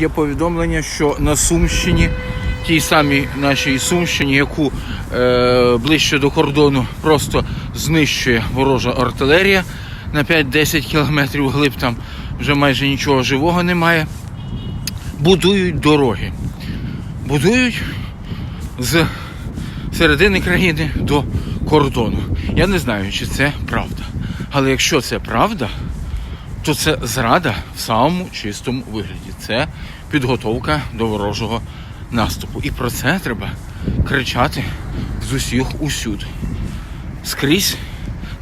є повідомлення, що на Сумщині, тій самій нашій Сумщині, яку е, ближче до кордону просто знищує ворожа артилерія на 5-10 кілометрів глиб, там вже майже нічого живого немає. Будують дороги. Будують з середини країни до кордону. Я не знаю, чи це правда. Але якщо це правда, то це зрада в самому чистому вигляді. Це підготовка до ворожого наступу. І про це треба кричати з усіх усюди. Скрізь,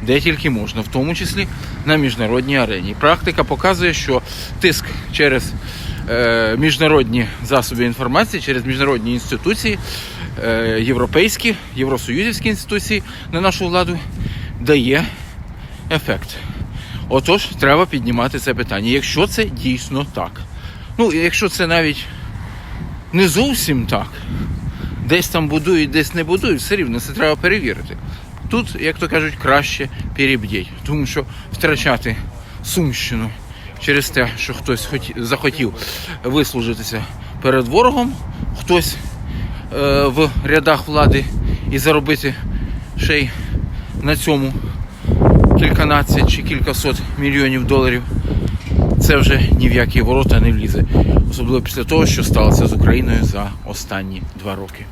де тільки можна, в тому числі на міжнародній арені. Практика показує, що тиск через е, міжнародні засоби інформації, через міжнародні інституції, е, європейські, євросоюзівські інституції на нашу владу дає ефект. Отож, треба піднімати це питання. Якщо це дійсно так. Ну, якщо це навіть не зовсім так, десь там будують, десь не будують, все рівно це треба перевірити. Тут, як то кажуть, краще перебдіть, тому що втрачати Сумщину через те, що хтось хоті- захотів вислужитися перед ворогом, хтось е, в рядах влади і заробити ще й на цьому кільканадцять чи кількасот мільйонів доларів, це вже ні в які ворота не влізе. Особливо після того, що сталося з Україною за останні два роки.